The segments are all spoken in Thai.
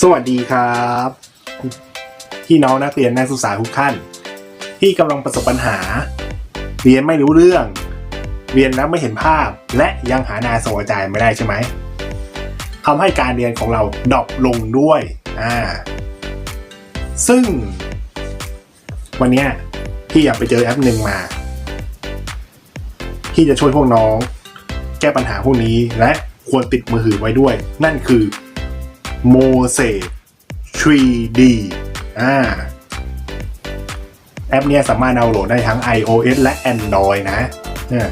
สวัสดีครับพี่น้องนักเรียนนักศึกษาทุกท่าน ที่กำลังประสบปัญหา เรียนไม่รู้เรื่อง เรียนแล้วไม่เห็นภาพ และยังหานาส่งอาจารย์ไม่ได้ใช่ไหมทำให้การเรียนของเราดรอปลงด้วยอ่าซึ่ง วันนี้พี่อยากไปเจอแอปหนึ่งมาที่จะช่วยพวกน้อง แก้ปัญหาพวกนี้และควรติดมือถือไว้ด้วย นั่นคือ โมเสก 3D อ่าแอปเนี้ยสามารถดาวน์โหลดได้ทั้ง iOS และ Android นะเนี่ย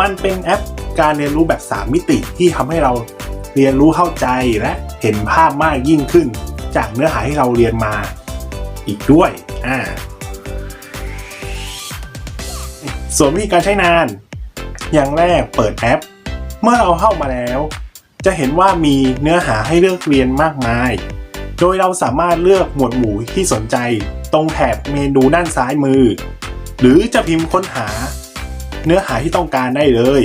มันเป็นแอปการเรียนรู้แบบ 3 มิติที่ทำให้เราเรียนรู้เข้าใจและเห็นภาพมากยิ่งขึ้น จากเนื้อหาที่เราเรียนมาอีกด้วย อ่า ส่วนวิธีการใช้งาน อย่างแรกเปิดแอป เมื่อเราเข้ามาแล้ว จะเห็นว่ามีเนื้อหาให้เลือกเรียนมากมาย โดยเราสามารถเลือกหมวดหมู่ที่สนใจตรงแถบเมนูด้านซ้ายมือ หรือจะพิมพ์ค้นหา เนื้อหาที่ต้องการได้เลย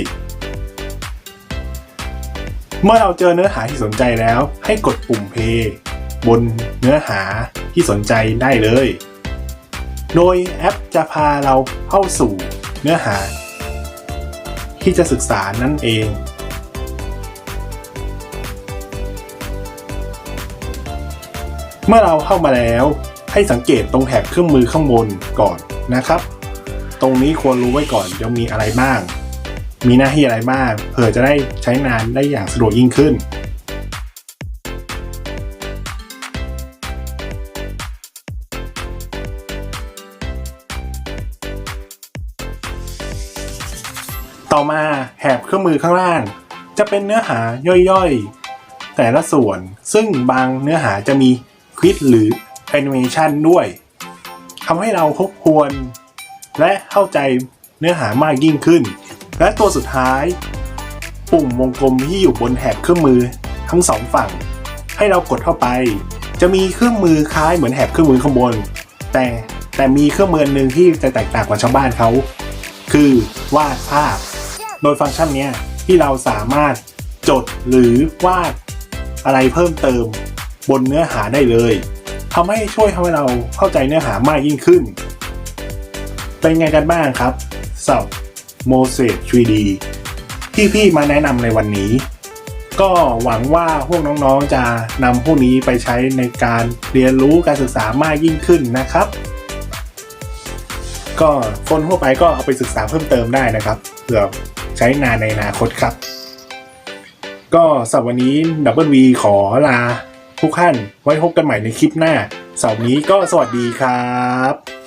เมื่อเราเจอเนื้อหาที่สนใจแล้ว ให้กดปุ่ม play บนเนื้อหาที่สนใจได้เลย โดยแอปจะพาเราเข้าสู่เนื้อหา ที่จะศึกษานั่นเอง เมื่อเราเข้ามาแล้ว ให้สังเกตตรงแถบเครื่องมือข้างบนก่อนนะครับ ตรงนี้ควรรู้ไว้ก่อนจะมีอะไรบ้าง มีหน้าที่อะไรบ้างเผื่อจะได้ใช้งานได้อย่างสะดวกยิ่งขึ้นต่อมาแถบเครื่องมือข้างล่าง จะเป็นเนื้อหาย่อยๆ แต่ละส่วนซึ่งบางเนื้อหาจะมี คลิปหรือแอนิเมชันด้วยทำให้เราทบทวน และเข้าใจเนื้อหามากยิ่งขึ้น และตัวสุดท้าย ปุ่มวงกลมที่อยู่บนแถบเครื่องมือทั้งสองฝั่ง ให้เรากดเข้าไป จะมีเครื่องมือคล้ายเหมือนแถบเครื่องมือข้างบน แต่แต่มีเครื่องมือหนึ่งที่จะแตกต่างกว่าชาวบ้านเขา คือวาดภาพ โดยฟังก์ชันนี้ที่เราสามารถจดหรือวาดอะไรเพิ่มเติม บนเนื้อหาได้เลยทำให้ช่วยทำให้เราเข้าใจเนื้อหามากยิ่งขึ้น เป็นไงกันบ้างครับสับโมเสส 3D ที่พี่มาแนะนำในวันนี้ ก็หวังว่าพวกน้องๆจะนำพวกนี้ไปใช้ในการเรียนรู้การศึกษามากยิ่งขึ้นนะครับ ก็คนทั่วไปก็เอาไปศึกษาเพิ่มเติมได้นะครับเผื่อใช้งานในอนาคตครับ ก็สำหรับวันนี้ดับเบิลวีขอลา ทุกท่านไว้พบกันใหม่ในคลิปหน้าเสาร์นี้ก็สวัสดีครับ